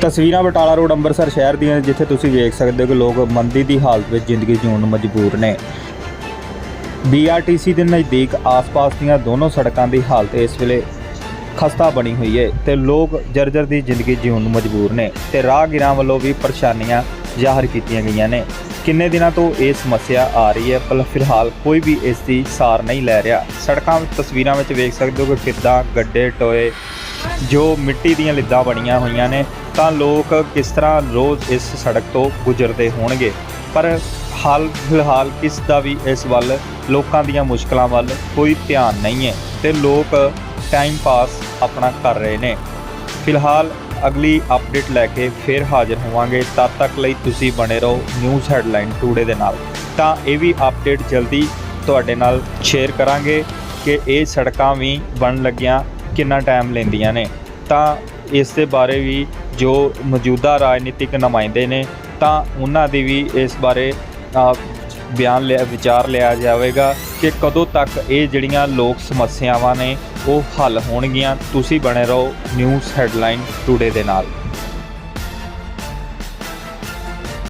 ਤਸਵੀਰਾਂ ਬਟਾਲਾ ਰੋਡ ਅੰਮ੍ਰਿਤਸਰ ਸ਼ਹਿਰ ਦੀਆਂ, ਜਿੱਥੇ ਤੁਸੀਂ ਵੇਖ ਸਕਦੇ ਹੋ ਕਿ ਲੋਕ ਮੰਦੀ ਦੀ ਹਾਲਤ ਵਿੱਚ ਜ਼ਿੰਦਗੀ ਜਿਉਣ ਨੂੰ ਮਜਬੂਰ ਨੇ। ਬੀਆਰਟੀਸੀ ਦੇ ਨਜ਼ਦੀਕ ਆਸ-ਪਾਸ ਦੀਆਂ ਦੋਨੋਂ ਸੜਕਾਂ ਦੀ ਹਾਲਤ ਇਸ ਵੇਲੇ ਖਸਤਾ ਬਣੀ ਹੋਈ ਹੈ ਤੇ ਲੋਕ ਜਰਜਰ ਦੀ ਜ਼ਿੰਦਗੀ ਜਿਉਣ ਨੂੰ ਮਜਬੂਰ ਨੇ ਤੇ ਰਾਹਗੀਰਾਂ ਵੱਲੋਂ ਵੀ ਪਰੇਸ਼ਾਨੀਆਂ ਜ਼ਾਹਰ ਕੀਤੀਆਂ ਗਈਆਂ ਨੇ। ਕਿੰਨੇ ਦਿਨਾਂ ਤੋਂ ਇਹ ਸਮੱਸਿਆ ਆ ਰਹੀ ਹੈ ਪਰ ਫਿਲਹਾਲ ਕੋਈ ਵੀ ਇਸ ਦੀ ਸਾਰ ਨਹੀਂ ਲੈ ਰਿਹਾ। ਸੜਕਾਂ ਵਿੱਚ ਤਸਵੀਰਾਂ ਵਿੱਚ ਵੇਖ ਸਕਦੇ ਹੋ ਕਿ ਕਿੱਦਾਂ ਗੱਡੇ, ਟੋਏ ਜੋ ਮਿੱਟੀ ਦੀਆਂ ਲਿੱਦਾਂ ਬਣੀਆਂ ਹੋਈਆਂ ਨੇ, ਤਾਂ ਲੋਕ ਕਿਸ ਤਰ੍ਹਾਂ ਰੋਜ਼ ਇਸ ਸੜਕ ਤੋਂ ਗੁਜ਼ਰਦੇ ਹੋਣਗੇ? ਪਰ ਹਾਲ ਫਿਲਹਾਲ ਕਿਸ ਦਾ ਵੀ ਇਸ ਵੱਲ ਲੋਕਾਂ ਦੀਆਂ ਮੁਸ਼ਕਲਾਂ ਵੱਲ ਕੋਈ ਧਿਆਨ ਨਹੀਂ ਹੈ ਤੇ ਲੋਕ ਟਾਈਮ ਪਾਸ ਆਪਣਾ ਕਰ ਰਹੇ ਨੇ। ਫਿਲਹਾਲ ਅਗਲੀ ਅਪਡੇਟ ਲੈ ਕੇ ਫਿਰ ਹਾਜ਼ਰ ਹੋਵਾਂਗੇ। ਤਦ ਤੱਕ ਲਈ ਤੁਸੀਂ ਬਣੇ ਰਹੋ ਨਿਊਜ਼ ਹੈਡਲਾਈਨ ਟੂਡੇ ਦੇ ਨਾਲ। ਤਾਂ ਇਹ ਵੀ ਅਪਡੇਟ ਜਲਦੀ ਤੁਹਾਡੇ ਨਾਲ ਸ਼ੇਅਰ ਕਰਾਂਗੇ ਕਿ ਇਹ ਸੜਕਾਂ ਵੀ ਬਣ ਲੱਗੀਆਂ ਕਿੰਨਾ ਟਾਈਮ ਲੈਂਦੀਆਂ ਨੇ, ਤਾਂ ਇਸ ਦੇ ਬਾਰੇ ਵੀ ਜੋ ਮੌਜੂਦਾ ਰਾਜਨੀਤਿਕ ਨੁਮਾਇੰਦੇ ਨੇ, ਤਾਂ ਉਹਨਾਂ ਦੀ ਵੀ ਇਸ ਬਾਰੇ ਬਿਆਨ ਲਿਆ, ਵਿਚਾਰ ਲਿਆ ਜਾਵੇਗਾ ਕਿ ਕਦੋਂ ਤੱਕ ਇਹ ਜਿਹੜੀਆਂ ਲੋਕ ਸਮੱਸਿਆਵਾਂ ਨੇ, ਉਹ ਹੱਲ ਹੋਣਗੀਆਂ। ਤੁਸੀਂ ਬਣੇ ਰਹੋ ਨਿਊਜ਼ ਹੈਡਲਾਈਨ ਟੂਡੇ ਦੇ ਨਾਲ।